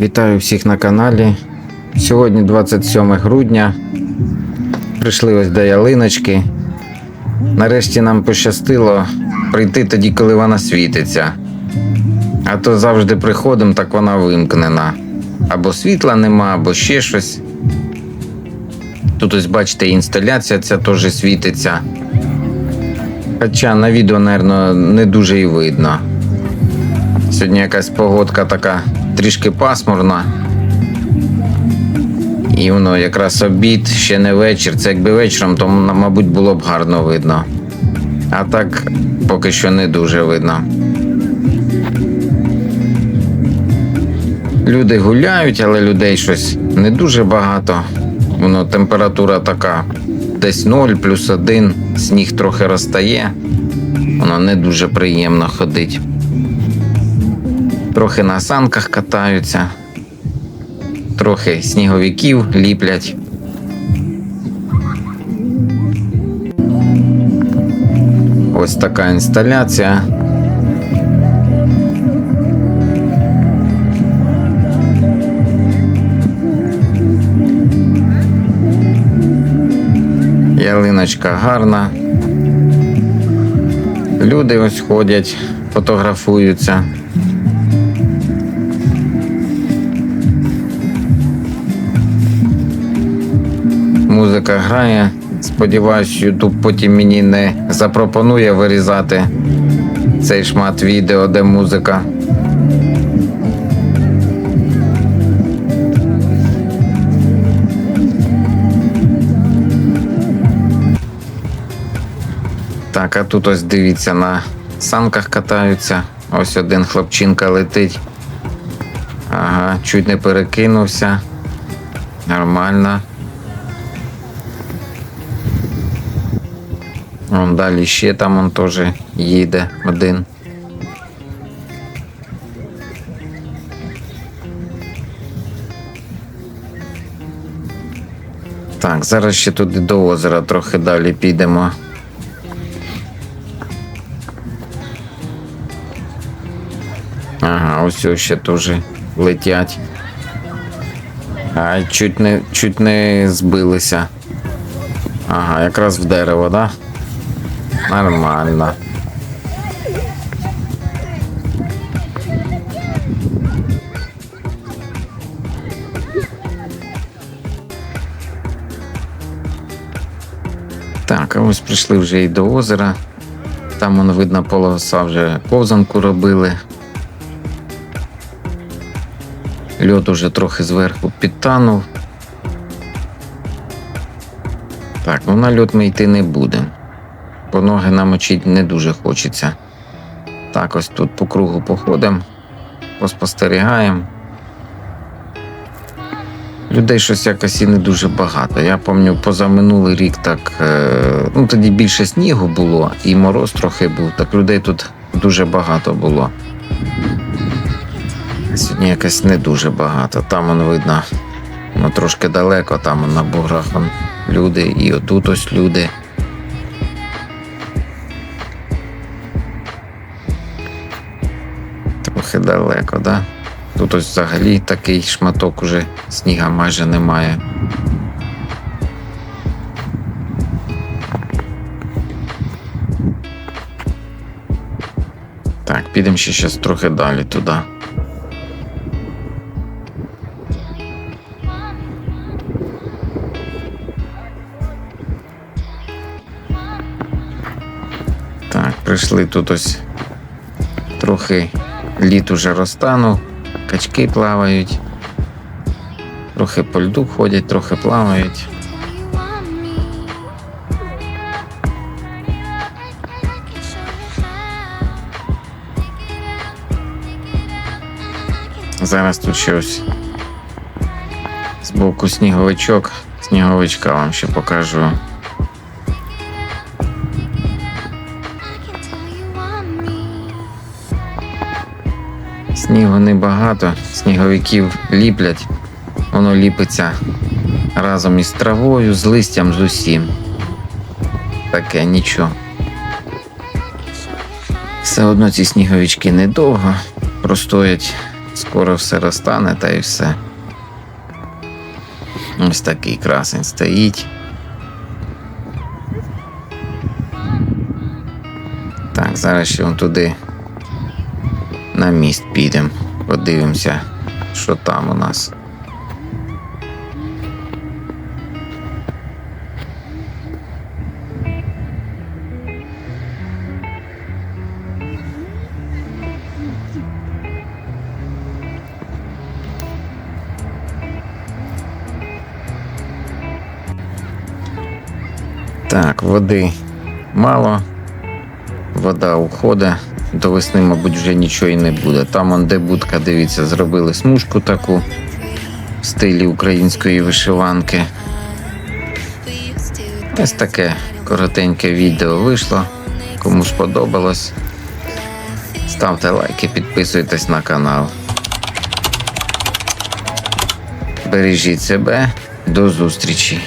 Вітаю всіх на каналі. Сьогодні 27 грудня. Прийшли ось до ялиночки. Нарешті нам пощастило прийти тоді, коли вона світиться. А то завжди приходимо, так вона вимкнена. Або світла нема, або ще щось. Тут ось бачите, інсталяція ця теж світиться. Хоча на відео, мабуть, не дуже і видно. Сьогодні якась погодка така трішки пасмурна. І воно якраз обід, ще не вечір. Це якби вечором, то мабуть було б гарно видно. А так поки що не дуже видно. Люди гуляють, але людей щось не дуже багато. Воно температура така десь 0, плюс 1, сніг трохи розтає. Воно не дуже приємно ходить. Трохи на санках катаються, трохи сніговиків ліплять. Ось така інсталяція. Ялиночка гарна. Люди ось ходять, фотографуються. Музика грає. Сподіваюсь, Ютуб потім мені не запропонує вирізати цей шмат відео, де музика. Так, а тут ось дивіться, на санках катаються. Ось один хлопчинка летить. Ага, чуть не перекинувся. Нормально. Вон далі ще там он теж їде один. Так, зараз ще туди до озера трохи далі підемо. Ага, ось ще теж летять. А чуть не, чуть не збилися. Ага, якраз в дерево, да? Нормально. Так, а ось прийшли вже і до озера. Там воно видно полоса вже повзанку робили. Льот уже трохи зверху підтанув. Так, ну на льот ми йти не будемо. Бо ноги намочити не дуже хочеться. Так, ось тут по кругу походимо, поспостерігаємо. Людей щось якось і не дуже багато. Я пам'ятаю, позаминулий рік так, е, ну тоді більше снігу було, і мороз трохи був, так людей тут дуже багато було. Сьогодні якось не дуже багато. Там воно видно, ну трошки далеко, там на буграх люди, і отут ось люди. Трохи далеко, да? Тут ось взагалі такий шматок уже сніга майже немає. Так, підемо ще щас трохи далі туди. Так, прийшли тут ось трохи літ уже розтанув, качки плавають, трохи по льду ходять, трохи плавають. Зараз тут ще ось збоку сніговичок, сніговичка вам ще покажу. Снігу небагато, сніговиків ліплять, воно ліпиться разом із травою, з листям, з усім. Таке нічого. Все одно ці сніговички недовго простоять Скоро все розтане та і все. Ось такий красень стоїть. Так, зараз ще вон туди на міст підемо. Подивимося, що там у нас. Так, води мало. Вода уходить. До весни, мабуть, вже нічого і не буде. Там, он, де будка, дивіться, зробили смужку таку в стилі української вишиванки. Ось таке коротеньке відео вийшло. Кому сподобалось. Ставте лайки, підписуйтесь на канал. Бережіть себе. До зустрічі!